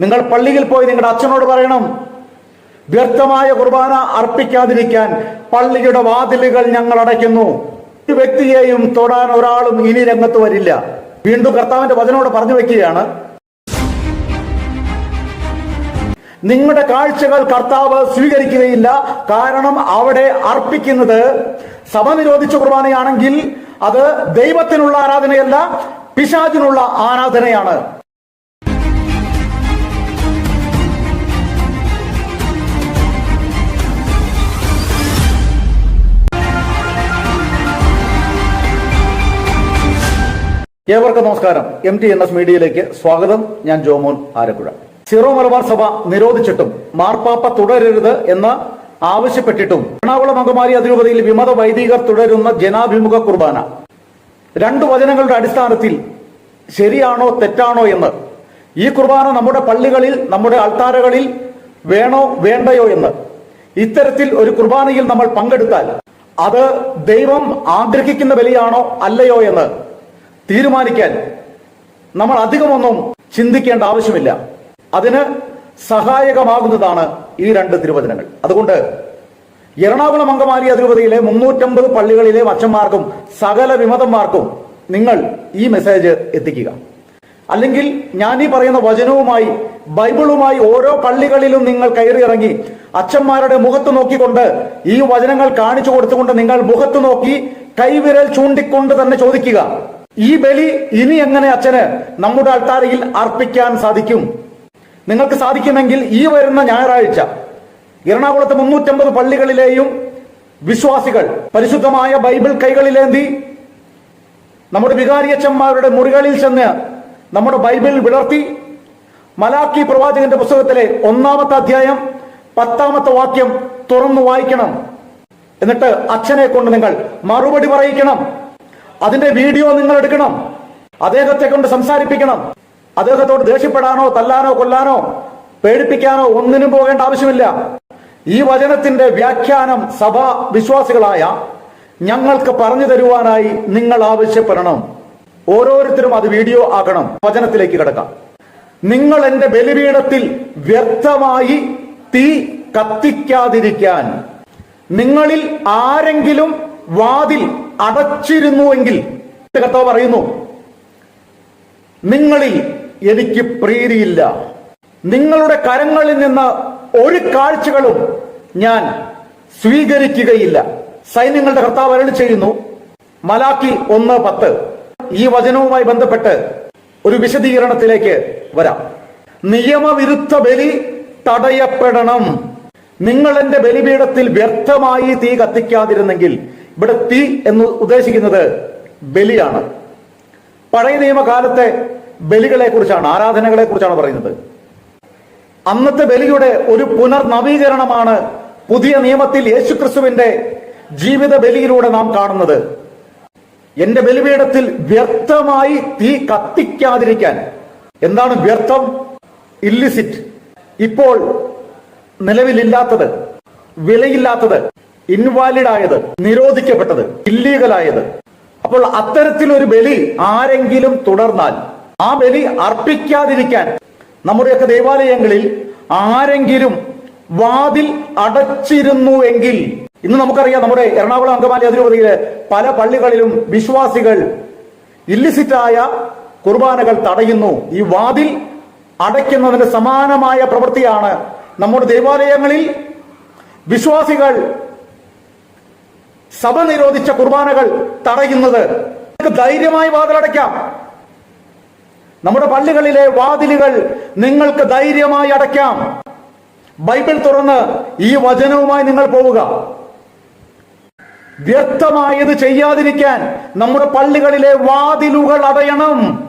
നിങ്ങൾ പള്ളിയിൽ പോയി നിങ്ങളുടെ അച്ഛനോട് പറയണം. വ്യർത്ഥമായ കുർബാന അർപ്പിക്കാതിരിക്കാൻ പള്ളിയുടെ വാതിലുകൾ ഞങ്ങൾ അടയ്ക്കുന്നു. ഒരു വ്യക്തിയെയും തൊടാൻ ഒരാളും ഇനി രംഗത്ത് വരില്ല. വീണ്ടും കർത്താവിന്റെ വചനോട് പറഞ്ഞു വെക്കുകയാണ്. നിങ്ങളുടെ കാഴ്ചകൾ കർത്താവ് സ്വീകരിക്കുകയില്ല. കാരണം അവിടെ അർപ്പിക്കുന്നത് സഭ നിരോധിച്ച കുർബാനയാണെങ്കിൽ അത് ദൈവത്തിനുള്ള ആരാധനയല്ല പിശാചിനുള്ള ആരാധനയാണ്. ഏവർക്കും നമസ്കാരം. എം ടി എൻ എസ് മീഡിയയിലേക്ക് സ്വാഗതം. ഞാൻ ജോമോൻ ആരപ്പുഴ സിറോ മലബാർ സഭ നിരോധിച്ചിട്ടും മാർപ്പാപ്പ തുടരരുത് എന്ന് ആവശ്യപ്പെട്ടിട്ടും എറണാകുളം അങ്കമാലി അതിരൂപതയിൽ വിമത വൈദികർ തുടരുന്ന ജനാഭിമുഖ കുർബാന. രണ്ടു വചനങ്ങളുടെ അടിസ്ഥാനത്തിൽ ശരിയാണോ തെറ്റാണോ എന്ന്. ഈ കുർബാന നമ്മുടെ പള്ളികളിൽ നമ്മുടെ അൾത്താരകളിൽ വേണോ വേണ്ടയോ എന്ന്. ഇത്തരത്തിൽ ഒരു കുർബാനയിൽ നമ്മൾ പങ്കെടുത്താൽ അത് ദൈവം ആഗ്രഹിക്കുന്ന ബലിയാണോ അല്ലയോ എന്ന് തീരുമാനിക്കാൻ നമ്മൾ അധികമൊന്നും ചിന്തിക്കേണ്ട ആവശ്യമില്ല. അതിന് സഹായകമാകുന്നതാണ് ഈ രണ്ട് തിരുവചനങ്ങൾ. അതുകൊണ്ട് എറണാകുളം അങ്കമാലി അതിരൂപതയിലെ മുന്നൂറ്റമ്പത് പള്ളികളിലെ അച്ഛന്മാർക്കും സകല വിമതന്മാർക്കും നിങ്ങൾ ഈ മെസ്സേജ് എത്തിക്കുക. അല്ലെങ്കിൽ ഞാൻ ഈ പറയുന്ന വചനവുമായി ബൈബിളുമായി ഓരോ പള്ളികളിലും നിങ്ങൾ കയറിയിറങ്ങി അച്ഛന്മാരുടെ മുഖത്ത് നോക്കിക്കൊണ്ട് ഈ വചനങ്ങൾ കാണിച്ചു കൊടുത്തുകൊണ്ട് നിങ്ങൾ മുഖത്ത് നോക്കി കൈവിരൽ ചൂണ്ടിക്കൊണ്ട് തന്നെ ചോദിക്കുക. ഈ ബലി ഇനി എങ്ങനെ അച്ഛന് നമ്മുടെ അൾത്താരയിൽ അർപ്പിക്കാൻ സാധിക്കും? നിങ്ങൾക്ക് സാധിക്കുമെങ്കിൽ ഈ വരുന്ന ഞായറാഴ്ച എറണാകുളത്ത് മുന്നൂറ്റമ്പത് പള്ളികളിലെയും വിശ്വാസികൾ പരിശുദ്ധമായ ബൈബിൾ കൈകളിലേന്തി നമ്മുടെ വികാരിയച്ചന്മാരുടെ മുറികളിൽ ചെന്ന് നമ്മുടെ ബൈബിൾ വിളർത്തി മലാക്കി പ്രവാചകന്റെ പുസ്തകത്തിലെ ഒന്നാമത്തെ അധ്യായം പത്താമത്തെ വാക്യം തുറന്നു വായിക്കണം. എന്നിട്ട് അച്ഛനെ കൊണ്ട് നിങ്ങൾ മറുപടി പറയിക്കണം. അതിന്റെ വീഡിയോ നിങ്ങൾ എടുക്കണം. അദ്ദേഹത്തെ കൊണ്ട് സംസാരിപ്പിക്കണം. അദ്ദേഹത്തോട് ദേഷ്യപ്പെടാനോ തല്ലാനോ കൊല്ലാനോ പേടിപ്പിക്കാനോ ഒന്നിനും പോകേണ്ട ആവശ്യമില്ല. ഈ വചനത്തിന്റെ വ്യാഖ്യാനം സഭാ വിശ്വാസികളായ ഞങ്ങൾക്ക് പറഞ്ഞു തരുവാനായി നിങ്ങൾ ആവശ്യപ്പെടണം. ഓരോരുത്തരും അത് വീഡിയോ ആക്കണം. വചനത്തിലേക്ക് കിടക്കാം. നിങ്ങൾ എന്റെ ബലിപീഠത്തിൽ വ്യക്തമായി തീ കത്തിക്കാതിരിക്കാൻ നിങ്ങളിൽ ആരെങ്കിലും വാതിൽ അടച്ചിരുന്നുവെങ്കിൽ കർത്താവ് പറയുന്നു നിങ്ങളിൽ എനിക്ക് പ്രീതിയില്ല. നിങ്ങളുടെ കരങ്ങളിൽ നിന്ന് ഒരു കാഴ്ചകളും ഞാൻ സ്വീകരിക്കുകയില്ല. സൈന്യങ്ങളുടെ കർത്താവ് അരളി ചെയ്യുന്നു മലാക്കി ഒന്ന് പത്ത്. ഈ വചനവുമായി ബന്ധപ്പെട്ട് ഒരു വിശദീകരണത്തിലേക്ക് വരാം. നിയമവിരുദ്ധ ബലി തടയപ്പെടണം. നിങ്ങൾ എന്റെ ബലിപീഠത്തിൽ വ്യർത്ഥമായി തീ കത്തിക്കാതിരുന്നെങ്കിൽ ഇവിടെ തീ എന്ന് ഉദ്ദേശിക്കുന്നത് ബലിയാണ്. പഴയ നിയമകാലത്തെ ബലികളെ കുറിച്ചാണ് ആരാധനകളെ കുറിച്ചാണ് പറയുന്നത്. അന്നത്തെ ബലിയുടെ ഒരു പുനർനവീകരണമാണ് പുതിയ നിയമത്തിൽ യേശുക്രിസ്തുവിന്റെ ജീവിത ബലിയിലൂടെ നാം കാണുന്നത്. എന്റെ ബലിപീഠത്തിൽ വ്യർത്ഥമായി തീ കത്തിക്കാതിരിക്കാൻ. എന്താണ് വ്യർത്ഥം? ഇല്ലിസിറ്റ് ഇപ്പോൾ നിലവിലില്ലാത്തത് വിലയില്ലാത്തത്. ഇൻവാലിഡ് ആയത് നിരോധിക്കപ്പെട്ടത് ഇല്ലീഗലായത് അപ്പോൾ അത്തരത്തിലൊരു ബലി ആരെങ്കിലും തുടർന്നാൽ ആ ബലി അർപ്പിക്കാതിരിക്കാൻ നമ്മുടെയൊക്കെ ദേവാലയങ്ങളിൽ ആരെങ്കിലും വാതിൽ അടച്ചിരുന്നു എങ്കിൽ ഇന്ന് നമുക്കറിയാം നമ്മുടെ എറണാകുളം അങ്കമാലി അതിരൂപതയിലെ പല പള്ളികളിലും വിശ്വാസികൾ ഇല്ലിസിറ്റായ കുർബാനകൾ തടയുന്നു. ഈ വാതിൽ അടയ്ക്കുന്നതിന് സമാനമായ പ്രവൃത്തിയാണ് നമ്മുടെ ദേവാലയങ്ങളിൽ വിശ്വാസികൾ സഭ നിരോധിച്ച കുർബാനകൾ തടയുന്നത്. നിങ്ങൾക്ക് ധൈര്യമായി വാതിലടയ്ക്കാം. നമ്മുടെ പള്ളികളിലെ വാതിലുകൾ നിങ്ങൾക്ക് ധൈര്യമായി അടയ്ക്കാം. ബൈബിൾ തുറന്ന് ഈ വചനവുമായി നിങ്ങൾ പോവുക. വ്യക്തമായത് ചെയ്യാതിരിക്കാൻ നമ്മുടെ പള്ളികളിലെ വാതിലുകൾ അടയണം.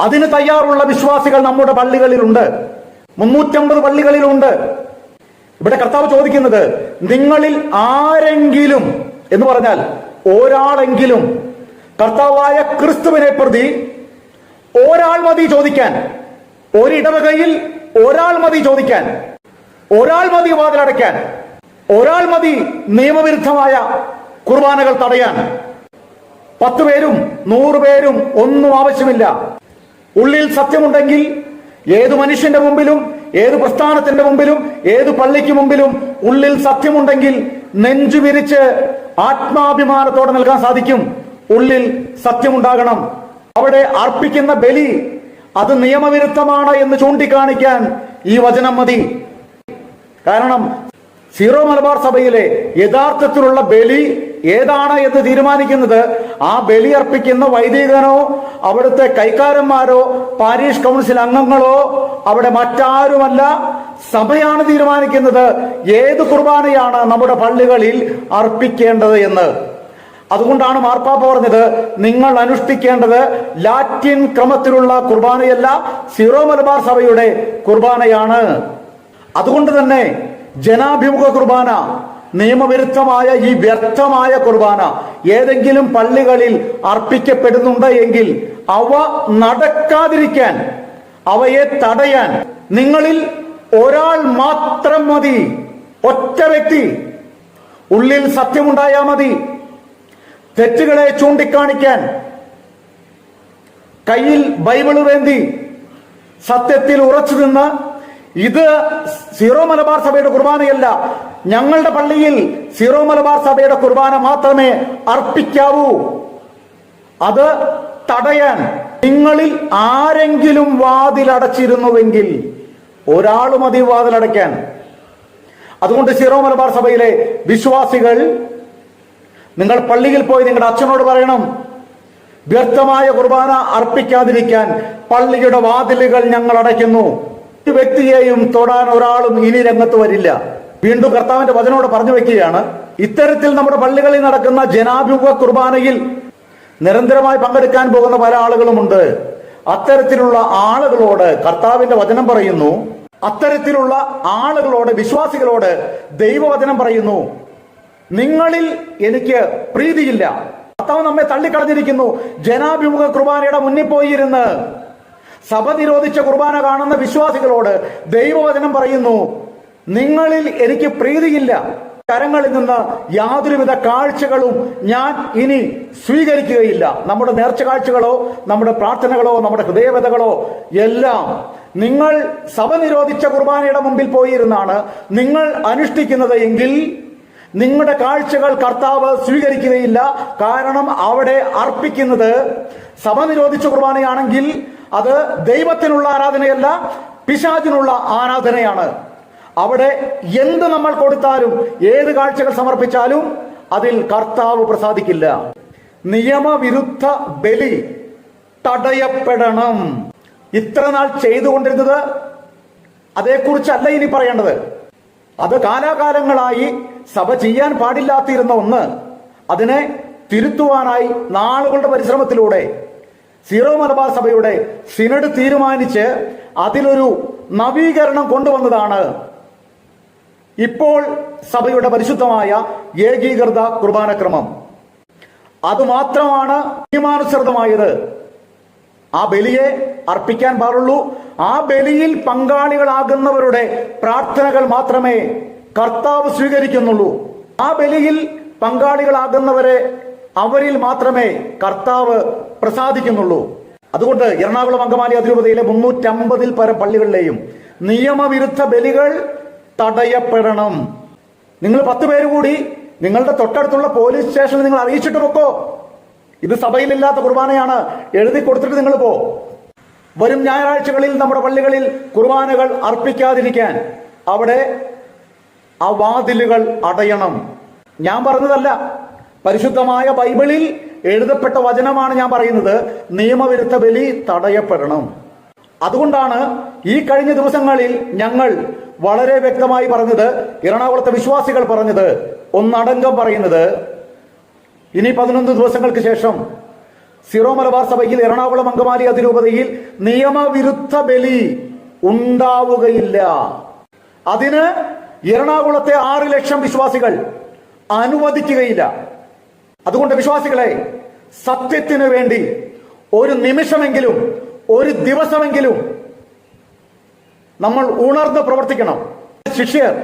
അതിന് തയ്യാറുള്ള വിശ്വാസികൾ നമ്മുടെ പള്ളികളിലുണ്ട്. മുന്നൂറ്റമ്പത് പള്ളികളിലുണ്ട്. ഇവിടെ കർത്താവ് ചോദിക്കുന്നത് നിങ്ങളിൽ ആരെങ്കിലും എന്ന് പറഞ്ഞാൽ ഒരാളെങ്കിലും കർത്താവായ ക്രിസ്തുവിനെ പ്രതി ഒരാൾ മതി ചോദിക്കാൻ. ഒരിടവകയിൽ ഒരാൾ മതി ചോദിക്കാൻ. ഒരാൾ മതി വാതിലടയ്ക്കാൻ. ഒരാൾ മതി നിയമവിരുദ്ധമായ കുർബാനകൾ തടയാൻ. പത്ത് പേരും നൂറ് പേരും ഒന്നും ആവശ്യമില്ല. ഉള്ളിൽ സത്യമുണ്ടെങ്കിൽ ഏത് മനുഷ്യന്റെ മുമ്പിലും ഏത് പ്രസ്ഥാനത്തിന്റെ മുമ്പിലും ഏത് പള്ളിക്ക് മുമ്പിലും ഉള്ളിൽ സത്യമുണ്ടെങ്കിൽ നെഞ്ചു വിരിച്ച് ആത്മാഭിമാനത്തോടെ നൽകാൻ സാധിക്കും. ഉള്ളിൽ സത്യമുണ്ടാകണം. അവിടെ അർപ്പിക്കുന്ന ബലി അത് നിയമവിരുദ്ധമാണ് എന്ന് ചൂണ്ടിക്കാണിക്കാൻ ഈ വചനം മതി. കാരണം സീറോ മലബാർ സഭയിലെ യഥാർത്ഥത്തിലുള്ള ബലി ഏതാണ് എന്ന് തീരുമാനിക്കുന്നത്? ആ ബലിയർപ്പിക്കുന്ന വൈദികനോ അവിടുത്തെ കൈക്കാരന്മാരോ പാരീഷ് കൗൺസിൽ അംഗങ്ങളോ അവിടെ മറ്റാരുമല്ല. സഭയാണ് തീരുമാനിക്കുന്നത് ഏത് കുർബാനയാണ് നമ്മുടെ പള്ളികളിൽ അർപ്പിക്കേണ്ടത് എന്ന്. അതുകൊണ്ടാണ് മാർപ്പാപ്പ പറഞ്ഞത് നിങ്ങൾ അനുഷ്ഠിക്കേണ്ടത് ലാറ്റിൻ ക്രമത്തിലുള്ള കുർബാനയല്ല സിറോ മലബാർ സഭയുടെ കുർബാനയാണ്. അതുകൊണ്ട് തന്നെ ജനാഭിമുഖ കുർബാന നിയമവിരുദ്ധമായ ഈ വ്യർത്ഥമായ കുർബാന ഏതെങ്കിലും പള്ളികളിൽ അർപ്പിക്കപ്പെടുന്നുണ്ട് എങ്കിൽ അവ നടക്കാതിരിക്കാൻ അവയെ തടയാൻ നിങ്ങളിൽ ഒരാൾ മാത്രം മതി. ഒറ്റ വ്യക്തി. ഉള്ളിൽ സത്യമുണ്ടായാ മതി. തെറ്റുകളെ ചൂണ്ടിക്കാണിക്കാൻ. കയ്യിൽ ബൈബിൾ വേണ്ടി സത്യത്തിൽ ഉറച്ചു നിന്ന് ഇത് സീറോ മലബാർ സഭയുടെ കുർബാനയല്ല. ഞങ്ങളുടെ പള്ളിയിൽ സീറോ മലബാർ സഭയുടെ കുർബാന മാത്രമേ അർപ്പിക്കാവൂ. അത് തടയാൻ നിങ്ങളിൽ ആരെങ്കിലും വാതിലടച്ചിരുന്നുവെങ്കിൽ ഒരാൾ മതി വാതിലടയ്ക്കാൻ അതുകൊണ്ട് സീറോ മലബാർ സഭയിലെ വിശ്വാസികൾ നിങ്ങൾ പള്ളിയിൽ പോയി നിങ്ങളുടെ അച്ഛനോട് പറയണം വ്യർത്ഥമായ കുർബാന അർപ്പിക്കാതിരിക്കാൻ പള്ളിയുടെ വാതിലുകൾ ഞങ്ങൾ അടയ്ക്കുന്നു. വ്യക്തിയെയും തൊടാൻ ഒരാളും ഇനി രംഗത്ത് വരില്ല. വീണ്ടും കർത്താവിന്റെ വചനോട് പറഞ്ഞു വെക്കുകയാണ് ഇത്തരത്തിൽ നമ്മുടെ പള്ളികളിൽ നടക്കുന്ന ജനാഭിമുഖ കുർബാനയിൽ നിരന്തരമായി പങ്കെടുക്കാൻ പോകുന്ന പല ആളുകളുമുണ്ട്. അത്തരത്തിലുള്ള ആളുകളോട് കർത്താവിന്റെ വചനം പറയുന്നു. അത്തരത്തിലുള്ള ആളുകളോട് വിശ്വാസികളോട് ദൈവവചനം പറയുന്നു. നിങ്ങളിൽ എനിക്ക് പ്രീതിയില്ല. കർത്താവ് നമ്മെ തള്ളിക്കളഞ്ഞിരിക്കുന്നു. ജനാഭിമുഖ കുർബാനയുടെ മുന്നിൽ പോയിരുന്ന് സഭ നിരോധിച്ച കുർബാന കാണുന്ന വിശ്വാസികളോട് ദൈവവചനം പറയുന്നു നിങ്ങളിൽ എനിക്ക് പ്രീതിയില്ല. കരങ്ങളിൽ നിന്ന് യാതൊരുവിധ കാഴ്ചകളും ഞാൻ ഇനി സ്വീകരിക്കുകയില്ല. നമ്മുടെ നേർച്ച കാഴ്ചകളോ നമ്മുടെ പ്രാർത്ഥനകളോ നമ്മുടെ ഹൃദയവതകളോ എല്ലാം നിങ്ങൾ സഭ നിരോധിച്ച കുർബാനയുടെ മുമ്പിൽ പോയിരുന്നാണ് നിങ്ങൾ അനുഷ്ഠിക്കുന്നത് എങ്കിൽ നിങ്ങളുടെ കാഴ്ചകൾ കർത്താവ് സ്വീകരിക്കുകയില്ല. കാരണം അവിടെ അർപ്പിക്കുന്നത് സഭ നിരോധിച്ച കുർബാനയാണെങ്കിൽ അത് ദൈവത്തിനുള്ള ആരാധനയല്ല പിശാചിനുള്ള ആരാധനയാണ്. അവിടെ എന്ത് നമ്മൾ കൊടുത്താലും ഏത് കാഴ്ചകൾ സമർപ്പിച്ചാലും അതിൽ കർത്താവ് പ്രസാദിക്കില്ല. നിയമവിരുദ്ധ ബലി തടയപ്പെടണം. ഇത്ര നാൾ ചെയ്തുകൊണ്ടിരുന്നത് അതേക്കുറിച്ചല്ല ഇനി പറയേണ്ടത്. അത് കാലാകാലങ്ങളായി സഭ ചെയ്യാൻ പാടില്ലാത്തിരുന്ന ഒന്ന്. അതിനെ തിരുത്തുവാനായി നാളുകളുടെ പരിശ്രമത്തിലൂടെ സീറോ മലബാർ സഭയുടെ സിനഡ് തീരുമാനിച്ച് അതിലൊരു നവീകരണം കൊണ്ടുവന്നതാണ്. ഇപ്പോൾ സഭയുടെ പരിശുദ്ധമായ ഏകീകൃത കുർബാനക്രമം. അതുമാത്രമാണ് നിയമാനുസൃതമായത് ആ ബലിയെ അർപ്പിക്കാൻ പാടുള്ളൂ. ആ ബലിയിൽ പങ്കാളികളാകുന്നവരുടെ പ്രാർത്ഥനകൾ മാത്രമേ കർത്താവ് സ്വീകരിക്കുന്നുള്ളൂ. ആ ബലിയിൽ പങ്കാളികളാകുന്നവരെ അവരിൽ മാത്രമേ കർത്താവ് പ്രസാദിക്കുന്നുള്ളൂ. അതുകൊണ്ട് എറണാകുളം അങ്കമാലി അതിരൂപതയിലെ മുന്നൂറ്റമ്പതിൽ പരം പള്ളികളിലെയും നിയമവിരുദ്ധ ബലികൾ തടയപ്പെടണം. നിങ്ങൾ പത്ത് പേര് കൂടി നിങ്ങളുടെ തൊട്ടടുത്തുള്ള പോലീസ് സ്റ്റേഷനിൽ നിങ്ങൾ അറിയിച്ചിട്ട് പൊക്കോ. ഇത് സഭയിലില്ലാത്ത കുർബാനയാണ്. എഴുതി കൊടുത്തിട്ട് നിങ്ങൾ പോ. വരും ഞായറാഴ്ചകളിൽ നമ്മുടെ പള്ളികളിൽ കുർബാനകൾ അർപ്പിക്കാതിരിക്കാൻ അവിടെ ആ വാതിലുകൾ അടയണം. ഞാൻ പറഞ്ഞതല്ല. പരിശുദ്ധമായ ബൈബിളിൽ എഴുതപ്പെട്ട വചനമാണ് ഞാൻ പറയുന്നത് നിയമവിരുദ്ധ ബലി തടയപ്പെടണം. അതുകൊണ്ടാണ് ഈ കഴിഞ്ഞ ദിവസങ്ങളിൽ ഞങ്ങൾ വളരെ വ്യക്തമായി പറഞ്ഞത് എറണാകുളത്തെ വിശ്വാസികൾ പറഞ്ഞത് ഒന്നടങ്കം പറയുന്നത്. ഇനി പതിനൊന്ന് ദിവസങ്ങൾക്ക് ശേഷം സിറോ മലബാർ സഭയിൽ എറണാകുളം അങ്കമാലി അതിരൂപതയിൽ നിയമവിരുദ്ധ ബലി ഉണ്ടാവുകയില്ല. അതിന് എറണാകുളത്തെ ആറ് ലക്ഷം വിശ്വാസികൾ അനുവദിക്കുകയില്ല. അതുകൊണ്ട് വിശ്വാസികളെ സത്യത്തിന് വേണ്ടി ഒരു നിമിഷമെങ്കിലും ഒരു ദിവസമെങ്കിലും നമ്മൾ ഉണർന്ന് പ്രവർത്തിക്കണം. ശിഷ്യർ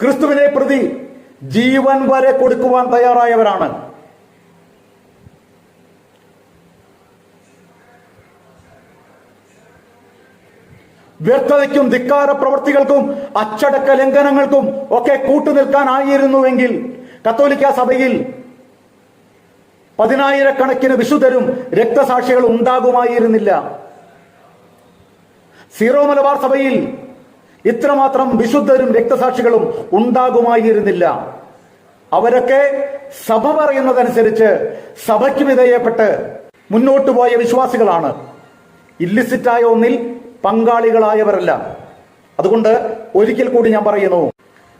ക്രിസ്തുവിനെ പ്രതി ജീവൻ വരെ കൊടുക്കുവാൻ തയ്യാറായവരാണ്. വ്യക്തതയ്ക്കും ധിക്കാര പ്രവൃത്തികൾക്കും അച്ചടക്ക ലംഘനങ്ങൾക്കും ഒക്കെ കൂട്ടുനിൽക്കാനായിരുന്നുവെങ്കിൽ കത്തോലിക്ക സഭയിൽ പതിനായിരക്കണക്കിന് വിശുദ്ധരും രക്തസാക്ഷികളും ഉണ്ടാകുമായിരുന്നില്ല. സീറോ മലബാർ സഭയിൽ ഇത്രമാത്രം വിശുദ്ധരും രക്തസാക്ഷികളും ഉണ്ടാകുമായിരുന്നില്ല. അവരൊക്കെ സഭ പറയുന്നതനുസരിച്ച് സഭയ്ക്ക് വിധേയപ്പെട്ട് മുന്നോട്ടു പോയ വിശ്വാസികളാണ്. ഇല്ലിസിറ്റായ ഒന്നിൽ പങ്കാളികളായവരല്ല. അതുകൊണ്ട് ഒരിക്കൽ കൂടി ഞാൻ പറയുന്നു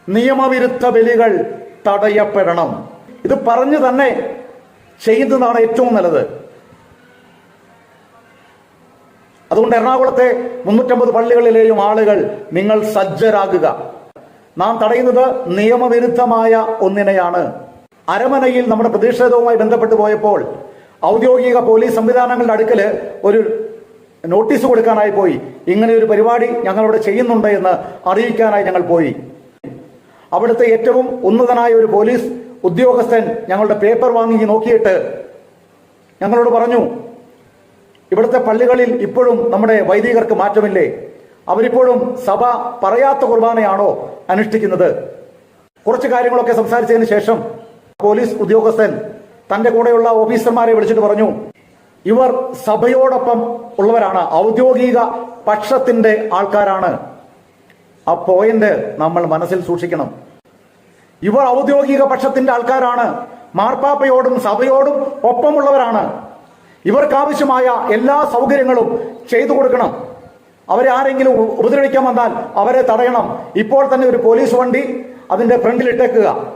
നിയമവിരുദ്ധ ബലികൾ തടയപ്പെടണം. ഇത് പറഞ്ഞു തന്നെ ചെയ്യുന്നതാണ് ഏറ്റവും നല്ലത്. അതുകൊണ്ട് എറണാകുളത്തെ മുന്നൂറ്റമ്പത് പള്ളികളിലെയും ആളുകൾ നിങ്ങൾ സജ്ജരാകുക. നാം തടയുന്നത് നിയമവിരുദ്ധമായ ഒന്നിനെയാണ്. അരമനയിൽ നമ്മുടെ പ്രതിഷേധവുമായി ബന്ധപ്പെട്ടു പോയപ്പോൾ ഔദ്യോഗിക പോലീസ് സംവിധാനങ്ങളുടെ അടുക്കൽ ഒരു നോട്ടീസ് കൊടുക്കാനായി പോയി. ഇങ്ങനെ ഒരു പരിപാടി ഞങ്ങളിവിടെ ചെയ്യുന്നുണ്ട് എന്ന് അറിയിക്കാനായി ഞങ്ങൾ പോയി. അവിടുത്തെ ഏറ്റവും ഉന്നതനായ ഒരു പോലീസ് ഉദ്യോഗസ്ഥൻ ഞങ്ങളുടെ പേപ്പർ വാങ്ങി നോക്കിയിട്ട് ഞങ്ങളോട് പറഞ്ഞു ഇവിടുത്തെ പള്ളികളിൽ ഇപ്പോഴും നമ്മുടെ വൈദികർക്ക് മാറ്റമില്ലേ? അവരിപ്പോഴും സഭ പറയാത്ത കുർബാനയാണോ അനുഷ്ഠിക്കുന്നത്? കുറച്ച് കാര്യങ്ങളൊക്കെ സംസാരിച്ചതിന് ശേഷം പോലീസ് ഉദ്യോഗസ്ഥൻ തന്റെ കൂടെയുള്ള ഓഫീസർമാരെ വിളിച്ചിട്ട് പറഞ്ഞു ഇവർ സഭയോടൊപ്പം ഉള്ളവരാണ്. ഔദ്യോഗിക പക്ഷത്തിന്റെ ആൾക്കാരാണ്. ആ പോയിന്റ് നമ്മൾ മനസ്സിൽ സൂക്ഷിക്കണം. ഇവർ ഔദ്യോഗിക പക്ഷത്തിന്റെ ആൾക്കാരാണ്. മാർപ്പാപ്പയോടും സഭയോടും ഒപ്പമുള്ളവരാണ്. ഇവർക്ക് ആവശ്യമായ എല്ലാ സൗകര്യങ്ങളും ചെയ്തു കൊടുക്കണം. അവരെ ആരെങ്കിലും ഉപദ്രവിക്കാൻ വന്നാൽ അവരെ തടയണം. ഇപ്പോൾ തന്നെ ഒരു പോലീസ് വണ്ടി അതിന്റെ ഫ്രണ്ടിൽ ഇട്ടേക്കുക.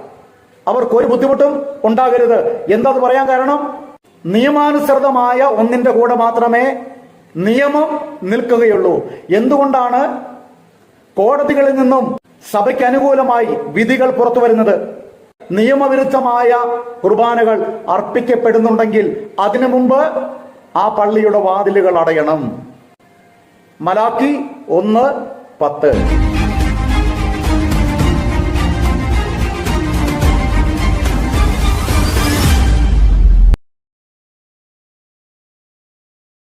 അവർക്ക് ഒരു ബുദ്ധിമുട്ടും ഉണ്ടാകരുത്. എന്താ പറയാൻ കാരണം? നിയമാനുസൃതമായ ഒന്നിന്റെ കൂടെ മാത്രമേ നിയമം നിൽക്കുകയുള്ളൂ. എന്തുകൊണ്ടാണ് കോടതികളിൽ നിന്നും സഭയ്ക്ക് അനുകൂലമായി വിധികൾ പുറത്തു വരുന്നത്? നിയമവിരുദ്ധമായ കുർബാനകൾ അർപ്പിക്കപ്പെടുന്നുണ്ടെങ്കിൽ അതിനു മുമ്പ് ആ പള്ളിയുടെ വാതിലുകൾ അടയണം. മലാക്കി ഒന്ന് പത്ത്.